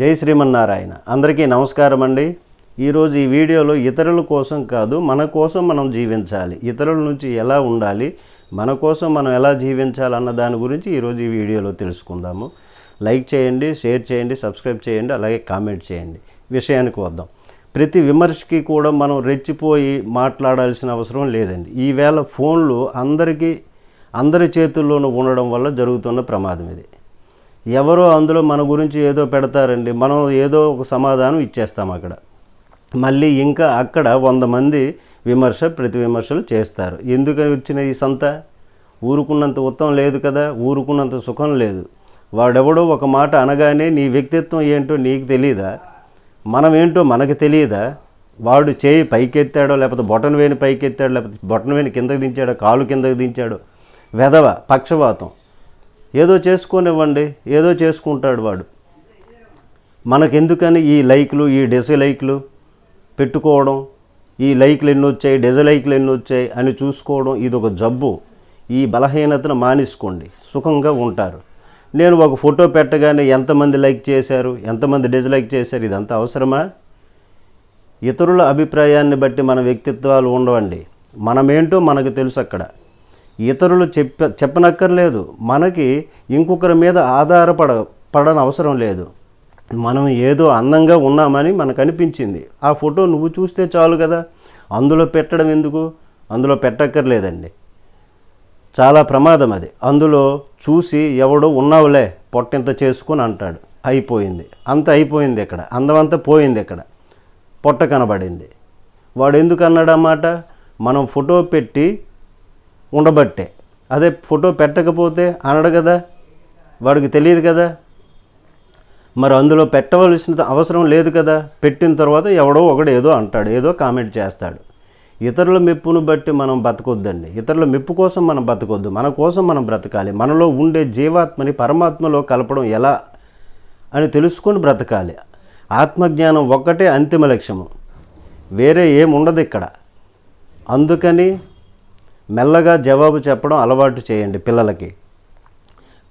జై శ్రీమన్నారాయణ. అందరికీ నమస్కారం అండి ఈరోజు ఈ వీడియోలో ఇతరుల కోసం కాదు మన కోసం మనం జీవించాలి. ఇతరుల నుంచి ఎలా ఉండాలి మన కోసం మనం ఎలా జీవించాలి అన్న దాని గురించి ఈరోజు ఈ వీడియోలో తెలుసుకుందాము. లైక్ చేయండి షేర్ చేయండి సబ్స్క్రైబ్ చేయండి అలాగే కామెంట్ చేయండి. విషయానికి వద్దాం. ప్రతి విమర్శకి కూడా మనం రెచ్చిపోయి మాట్లాడాల్సిన అవసరం లేదండి. ఈవేళ ఫోన్లు అందరికీ అందరి చేతుల్లోనూ ఉండడం వల్ల జరుగుతున్న ప్రమాదం ఇది. ఎవరో అందులో మన గురించి ఏదో పెడతారండి మనం ఏదో ఒక సమాధానం ఇచ్చేస్తాం అక్కడ. మళ్ళీ ఇంకా అక్కడ వంద మంది విమర్శ ప్రతి విమర్శలు చేస్తారు. ఎందుకు వచ్చిన ఈ సంత? ఊరుకున్నంత ఉత్తమం లేదు కదా ఊరుకున్నంత సుఖం లేదు. వాడెవడో ఒక మాట అనగానే నీ వ్యక్తిత్వం ఏంటో నీకు తెలియదా మనం ఏంటో మనకు తెలియదా వాడు చేయి పైకెత్తాడో లేకపోతే బొటన వేని పైకెత్తాడో లేకపోతే బొటన వేని కిందకు దించాడో కాలు కిందకు దించాడో? వెధవ పక్షవాతం. ఏదో చేసుకోనివ్వండి ఏదో చేసుకుంటాడు వాడు. మనకెందుకని ఈ లైక్లు ఈ డిసలైక్లు పెట్టుకోవడం? ఈ లైక్లు ఎన్ని వచ్చాయి డిజలైక్లు ఎన్ని వచ్చాయి అని చూసుకోవడం ఇది ఒక జబ్బు. ఈ బలహీనతను మానేసుకోండి. సుఖంగా ఉంటారు. నేను ఒక ఫోటో పెట్టగానే ఎంతమంది లైక్ చేశారు ఎంతమంది డిజలైక్ చేశారు ఇదంతా అవసరమా? ఇతరుల అభిప్రాయాన్ని బట్టి మన వ్యక్తిత్వాలు ఉండవండి. మనమేంటో మనకు తెలుసు అక్కడ ఇతరులు చెప్ప చెప్పనక్కర్లేదు. మనకి ఇంకొకరి మీద ఆధారపడ పడని అవసరం లేదు. మనం ఏదో అందంగా ఉన్నామని మనకు అనిపించింది ఆ ఫోటో నువ్వు చూస్తే చాలు కదా. అందులో పెట్టడం ఎందుకు? అందులో పెట్టక్కర్లేదండి. చాలా ప్రమాదం అది. అందులో చూసి ఎవడో ఉన్నావులే పొట్టింత చేసుకుని అంటాడు. అయిపోయింది. అంత అయిపోయింది ఇక్కడ. అందమంతా పోయింది ఇక్కడ. పొట్ట కనబడింది. వాడు ఎందుకు అన్నాడు అన్నమాట మనం ఫోటో పెట్టి ఉండబట్టే. అదే ఫోటో పెట్టకపోతే అనడు కదా? వాడికి తెలియదు కదా? మరి అందులో పెట్టవలసిన అవసరం లేదు కదా? పెట్టిన తర్వాత ఎవడో ఒకడు ఏదో అంటాడు ఏదో కామెంట్ చేస్తాడు. ఇతరుల మెప్పును బట్టి మనం బతకొద్దండి. ఇతరుల మెప్పు కోసం మనం బతకొద్దు. మన కోసం మనం బ్రతకాలి. మనలో ఉండే జీవాత్మని పరమాత్మలో కలపడం ఎలా అని తెలుసుకొని బ్రతకాలి. ఆత్మజ్ఞానం ఒక్కటే అంతిమ లక్ష్యము. వేరే ఏముండదు ఇక్కడ. అందుకని మెల్లగా జవాబు చెప్పడం అలవాటు చేయండి పిల్లలకి.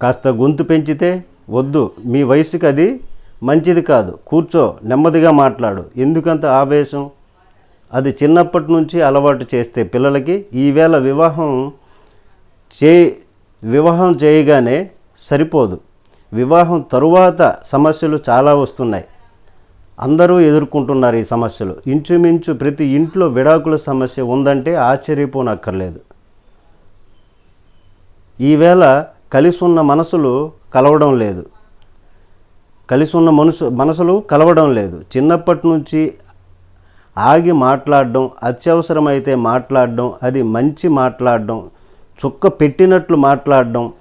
కాస్త గొంతు పెంచితే వద్దు మీ వయసుకి అది మంచిది కాదు. కూర్చో నెమ్మదిగా మాట్లాడు. ఎందుకంత ఆవేశం? అది చిన్నప్పటి నుంచి అలవాటు చేస్తే పిల్లలకి ఈవేళ వివాహం చే వివాహం చేయగానే సరిపోదు. వివాహం తరువాత సమస్యలు చాలా వస్తున్నాయి. అందరూ ఎదుర్కొంటున్నారు ఈ సమస్యలు. ఇంచుమించు ప్రతి ఇంట్లో విడాకుల సమస్య ఉందంటే ఆశ్చర్యపోనక్కర్లేదు. ఈవేళ కలిసి ఉన్న మనసులు కలవడం లేదు. కలిసి ఉన్న మనసు మనసులు కలవడం లేదు. చిన్నప్పటి నుంచి ఆగి మాట్లాడడం అత్యవసరమైతే మాట్లాడడం అది మంచి మాట్లాడడం చుక్క పెట్టినట్లు మాట్లాడడం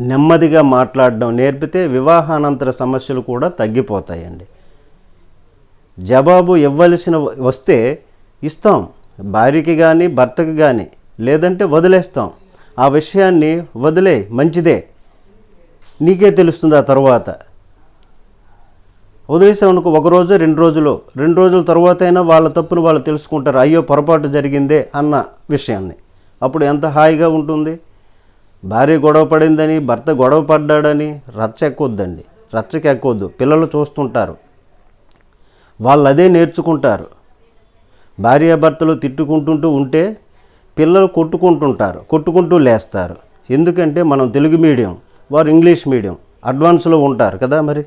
నెమ్మదిగా మాట్లాడడం నేర్పితే వివాహానంతర సమస్యలు కూడా తగ్గిపోతాయండి. జవాబు ఇవ్వలసిన వస్తే ఇస్తాం. భార్యకి కానీ భర్తకి కానీ లేదంటే వదిలేస్తాం. ఆ విషయాన్ని వదిలే మంచిదే. నీకే తెలుస్తుంది ఆ తర్వాత. వదిలేసామనుకో ఒక రోజు రెండు రోజులు. రెండు రోజుల తర్వాత అయినా వాళ్ళ తప్పును వాళ్ళు తెలుసుకుంటారు. అయ్యో పొరపాటు జరిగిందే అన్న విషయాన్ని. అప్పుడు ఎంత హాయిగా ఉంటుంది? భార్య గొడవ పడిందని భర్త గొడవ పడ్డాడని రచ్చ ఎక్కొద్దండి. రచ్చకి ఎక్కొద్దు. పిల్లలు చూస్తుంటారు. వాళ్ళు అదే నేర్చుకుంటారు. భార్యాభర్తలు తిట్టుకుంటుంటూ ఉంటే పిల్లలు కొట్టుకుంటుంటారు కొట్టుకుంటూ లేస్తారు. ఎందుకంటే మనం తెలుగు మీడియం వారు ఇంగ్లీష్ మీడియం అడ్వాన్స్లో ఉంటారు కదా మరి.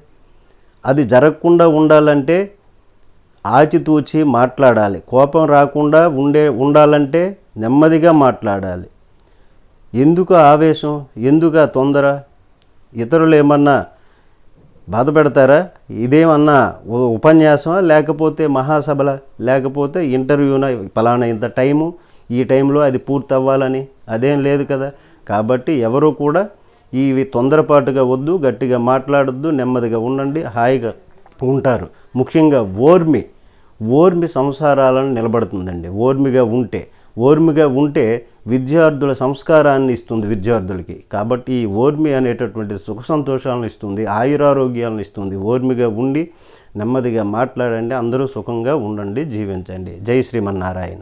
అది జరగకుండా ఉండాలంటే ఆచితూచి మాట్లాడాలి. కోపం రాకుండా ఉండే ఉండాలంటే నెమ్మదిగా మాట్లాడాలి. ఎందుకు ఆవేశం? ఎందుకు తొందర? ఇతరులు ఏమన్నా బాధ పెడతారా ఇదేమన్నా ఉపన్యాసమా? లేకపోతే మహాసభల లేకపోతే ఇంటర్వ్యూనా? ఫలానా ఇంత టైము ఈ టైంలో అది పూర్తి అవ్వాలని అదేం లేదు కదా. కాబట్టి ఎవరు కూడా ఇవి తొందరపాటుగా వద్దు గట్టిగా మాట్లాడొద్దు నెమ్మదిగా ఉండండి హాయిగా ఉంటారు. ముఖ్యంగా ఓర్మి. ఓర్మి సంసారాలను నిలబడుతుందండి. ఓర్మిగా ఉంటే. ఓర్మిగా ఉంటే విద్యార్థుల సంస్కారాన్ని ఇస్తుంది విద్యార్థులకి. కాబట్టి ఈ ఓర్మి అనేటటువంటి సుఖ సంతోషాలను ఇస్తుంది ఆయురారోగ్యాలను ఇస్తుంది. ఓర్మిగా ఉండి నెమ్మదిగా మాట్లాడండి అందరూ సుఖంగా ఉండండి జీవించండి. జై శ్రీమన్నారాయణ.